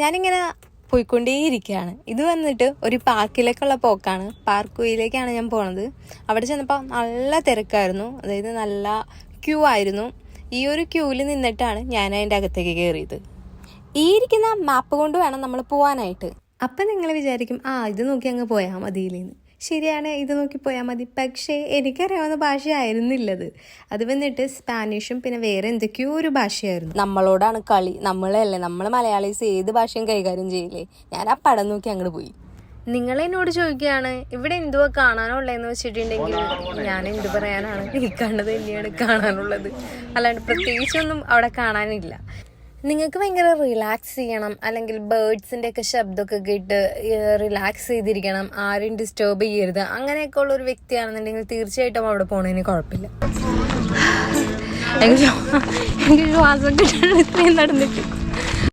ഞാനിങ്ങനെ പോയിക്കൊണ്ടേയിരിക്കുകയാണ്. ഇത് വന്നിട്ട് ഒരു പാർക്കിലേക്കുള്ള പോക്കാണ്. പാർക്ക് വേയിലേക്കാണ് ഞാൻ പോണത്. അവിടെ ചെന്നപ്പോൾ നല്ല തിരക്കായിരുന്നു. അതായത് നല്ല ക്യൂ ആയിരുന്നു. ഈ ഒരു ക്യൂവിൽ നിന്നിട്ടാണ് ഞാൻ അതിന്റെ അകത്തേക്ക് കയറിയത് ഈ ഇരിക്കുന്ന മാപ്പ് കൊണ്ട് വേണം നമ്മൾ പോവാനായിട്ട്. അപ്പം നിങ്ങൾ വിചാരിക്കും ആ ഇത് നോക്കി അങ്ങ് പോയാൽ മതിയില്ലെന്ന്. ശരിയാണ് ഇത് നോക്കിപ്പോയാൽ മതി. പക്ഷേ എനിക്കറിയാവുന്ന ഭാഷയായിരുന്നില്ലത്. അത് വന്നിട്ട് സ്പാനിഷും പിന്നെ വേറെ എന്തൊക്കെയോ ഒരു ഭാഷയായിരുന്നു. നമ്മളോടാണ് കളി. നമ്മളല്ലേ? നമ്മൾ മലയാളീസ് ഏത് ഭാഷയും കൈകാര്യം ചെയ്യില്ലേ? ഞാൻ ആ പടം നോക്കി അങ്ങോട്ട് പോയി. നിങ്ങൾ എന്നോട് ചോദിക്കുകയാണ് ഇവിടെ എന്തുവാ കാണാനുള്ളതെന്ന് വെച്ചിട്ടുണ്ടെങ്കിൽ ഞാൻ എന്ത് പറയാനാണ്? ഈ കണ്ടത് തന്നെയാണ് കാണാനുള്ളത്. അല്ലാണ്ട് പ്രത്യേകിച്ചൊന്നും അവിടെ കാണാനില്ല. നിങ്ങൾക്ക് ഭയങ്കര റിലാക്സ് ചെയ്യണം. അല്ലെങ്കിൽ ബേർഡ്സിന്റെ ഒക്കെ ശബ്ദമൊക്കെ കേട്ട് റിലാക്സ് ചെയ്തിരിക്കണം. ആരെയും ഡിസ്റ്റർബ് ചെയ്യരുത്. അങ്ങനെയൊക്കെ ഉള്ള ഒരു വ്യക്തിയാണെന്നുണ്ടെങ്കിൽ തീർച്ചയായിട്ടും അവിടെ പോണതിന് കുഴപ്പമില്ല. എനിക്ക് ശ്വാസം കിട്ടാൻ ഇത്രയും നടന്നിട്ട്.